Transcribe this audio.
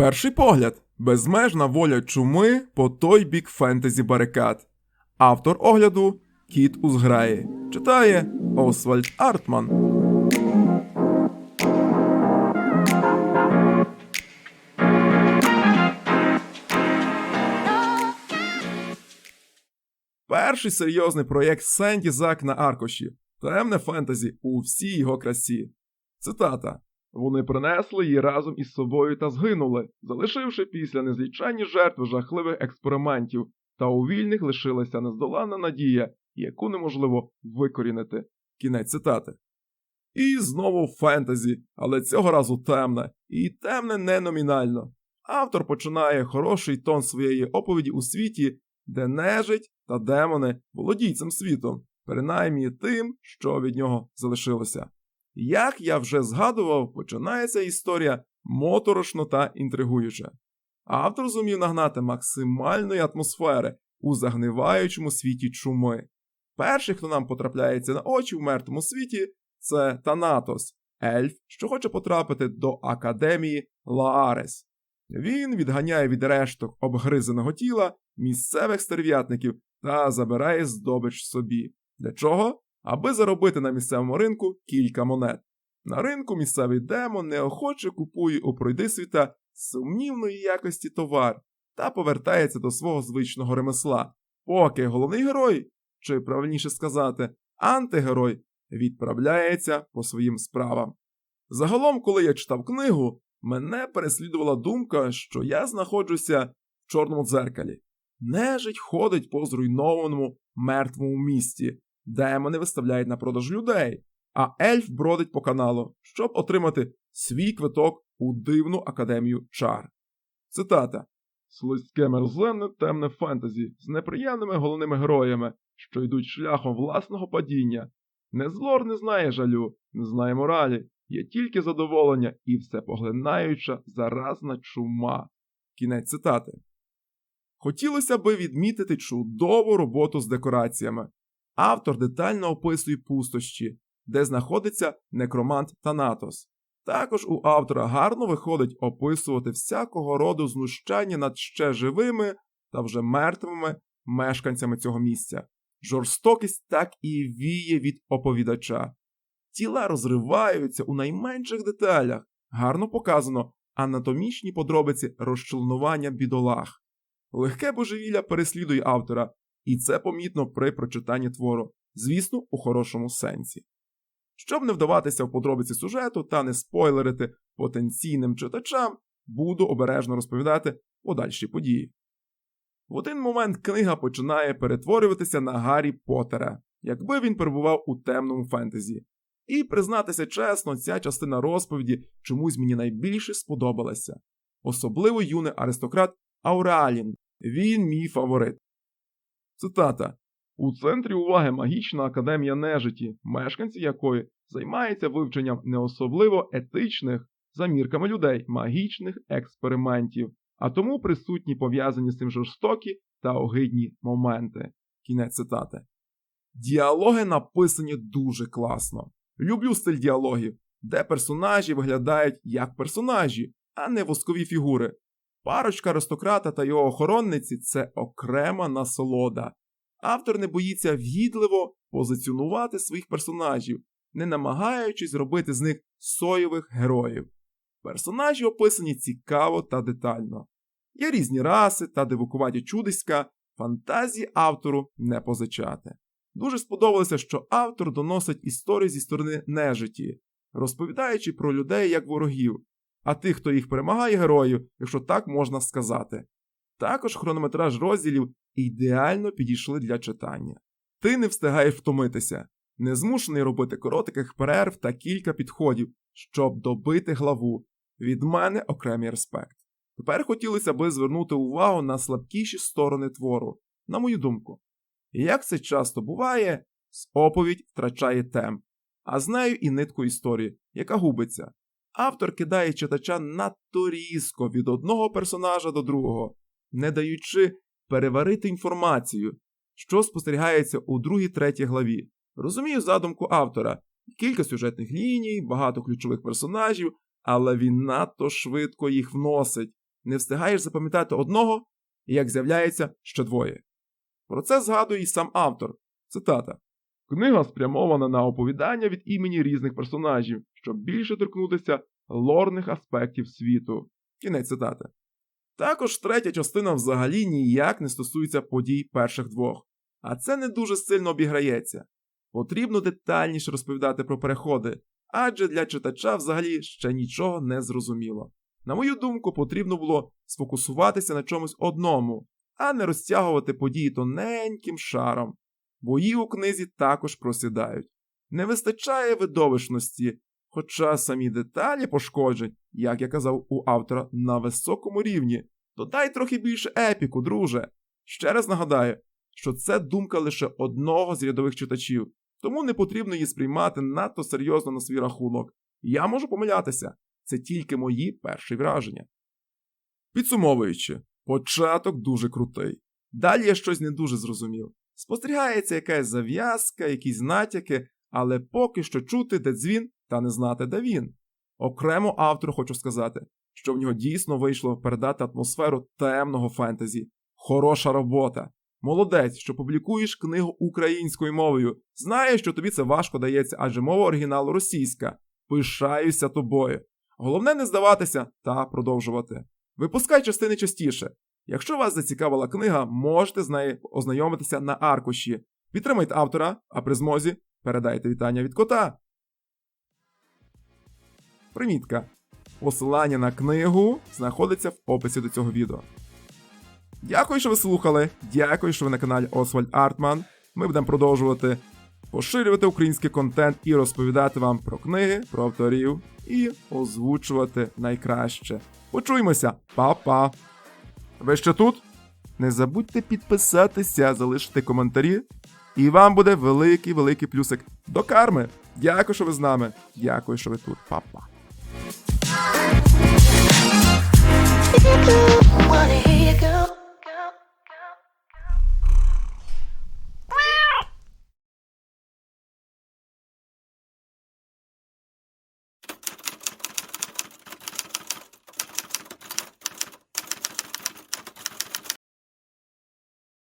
Перший погляд безмежна воля чуми по той бік фентезі барикад. Автор огляду Кіт у зграї. Читає Освальд Артман. Перший серйозний проєкт Сенді Зак на аркуші. Темне фентезі у всій його красі. Цитата. Вони принесли її разом із собою та згинули, залишивши після незліченні жертви жахливих експериментів, та у вільних лишилася нездоланна надія, яку неможливо викорінити. Кінець цитати. І знову фентезі, але цього разу темне, і темне не номінально. Автор починає хороший тон своєї оповіді у світі, де нежить та демони володіють цим світом, принаймні тим, що від нього залишилося. Як я вже згадував, починається історія моторошно та інтригуюче. Автор зумів нагнати максимальної атмосфери у загниваючому світі чуми. Перший, хто нам потрапляється на очі в мертвому світі, це Танатос, ельф, що хоче потрапити до академії Лаарес. Він відганяє від решток обгризаного тіла місцевих стерв'ятників та забирає здобич собі. Для чого? Аби заробити на місцевому ринку кілька монет. На ринку місцевий демон неохоче купує у пройдисвіта сумнівної якості товар та повертається до свого звичного ремесла, поки головний герой, чи правильніше сказати, антигерой, відправляється по своїм справам. Загалом, коли я читав книгу, мене переслідувала думка, що я знаходжуся в чорному дзеркалі. Нежить ходить по зруйнованому мертвому місті, демони виставляють на продаж людей, а ельф бродить по каналу, щоб отримати свій квиток у дивну академію чар. Цитата Слизьке мерзенне темне фентезі з неприємними головними героями, що йдуть шляхом власного падіння. Незлор не знає жалю, не знає моралі, є тільки задоволення і всепоглинаюча заразна чума. Кінець цитати. Хотілося би відмітити чудову роботу з декораціями. Автор детально описує пустощі, де знаходиться некромант Танатос. Також у автора гарно виходить описувати всякого роду знущання над ще живими та вже мертвими мешканцями цього місця. Жорстокість так і віє від оповідача. Тіла розриваються у найменших деталях, гарно показано анатомічні подробиці розчленування бідолах. Легке божевілля переслідує автора, і це помітно при прочитанні твору, звісно, у хорошому сенсі. Щоб не вдаватися в подробиці сюжету та не спойлерити потенційним читачам, буду обережно розповідати подальші події. В один момент книга починає перетворюватися на Гаррі Поттера, якби він перебував у темному фентезі. І, признатися чесно, ця частина розповіді чомусь мені найбільше сподобалася. Особливо юний аристократ Ауралін. Він мій фаворит. Цитата у центрі уваги магічна академія нежиті, мешканці якої займаються вивченням не особливо етичних за мірками людей магічних експериментів, а тому присутні пов'язані з цим жорстокі та огидні моменти. Кінець цитати. Діалоги написані дуже класно. Люблю стиль діалогів, де персонажі виглядають як персонажі, а не воскові фігури. Парочка аристократа та його охоронниці це окрема насолода. Автор не боїться вгідливо позиціонувати своїх персонажів, не намагаючись зробити з них соєвих героїв. Персонажі описані цікаво та детально. Є різні раси та дивукуваті чудиська, фантазії автору не позичати. Дуже сподобалося, що автор доносить історію зі сторони нежиті, розповідаючи про людей як ворогів, а тих, хто їх перемагає героїв, якщо так можна сказати. Також хронометраж розділів ідеально підійшли для читання. Ти не встигаєш втомитися, не змушений робити коротких перерв та кілька підходів, щоб добити главу. Від мене окремий респект. Тепер хотілося би звернути увагу на слабкіші сторони твору, на мою думку. І як це часто буває, оповідь втрачає темп, а з нею і нитку історії, яка губиться. Автор кидає читача надто різко від одного персонажа до другого, не даючи переварити інформацію, що спостерігається у другій третій главі. Розумію задумку автора кілька сюжетних ліній, багато ключових персонажів, але він надто швидко їх вносить, не встигаєш запам'ятати одного, як з'являється ще двоє. Про це згадує і сам автор. Цитата. Книга спрямована на оповідання від імені різних персонажів, щоб більше торкнутися лорних аспектів світу. Кінець цитати. Також третя частина взагалі ніяк не стосується подій перших двох, а це не дуже сильно обіграється. Потрібно детальніше розповідати про переходи, адже для читача взагалі ще нічого не зрозуміло. На мою думку, потрібно було сфокусуватися на чомусь одному, а не розтягувати події тоненьким шаром. Бої у книзі також просідають. Не вистачає видовищності, хоча самі деталі пошкоджень, як я казав у автора, на високому рівні. Додай трохи більше епіку, друже. Ще раз нагадаю, що це думка лише одного з рядових читачів, тому не потрібно її сприймати надто серйозно на свій рахунок. Я можу помилятися, це тільки мої перші враження. Підсумовуючи, початок дуже крутий. Далі я щось не дуже зрозумів. Спостерігається якась зав'язка, якісь натяки, але поки що чути, де дзвін, та не знати, де він. Окремо автору хочу сказати, що в нього дійсно вийшло передати атмосферу темного фентезі. Хороша робота. Молодець, що публікуєш книгу українською мовою. Знаю, що тобі це важко дається, адже мова оригіналу російська. Пишаюся тобою. Головне не здаватися та продовжувати. Випускай частини частіше. Якщо вас зацікавила книга, можете з нею ознайомитися на аркуші. Підтримайте автора, а при змозі передайте вітання від кота. Примітка. Посилання на книгу знаходиться в описі до цього відео. Дякую, що ви слухали. Дякую, що ви на каналі Освальд Артман. Ми будемо продовжувати поширювати український контент і розповідати вам про книги, про авторів і озвучувати найкраще. Почуємося, Па-па! Ви ще тут? Не забудьте підписатися, залишити коментарі, і вам буде великий великий плюсик до карми. Дякую, що ви з нами. Дякую, що ви тут. Па-па. Wanna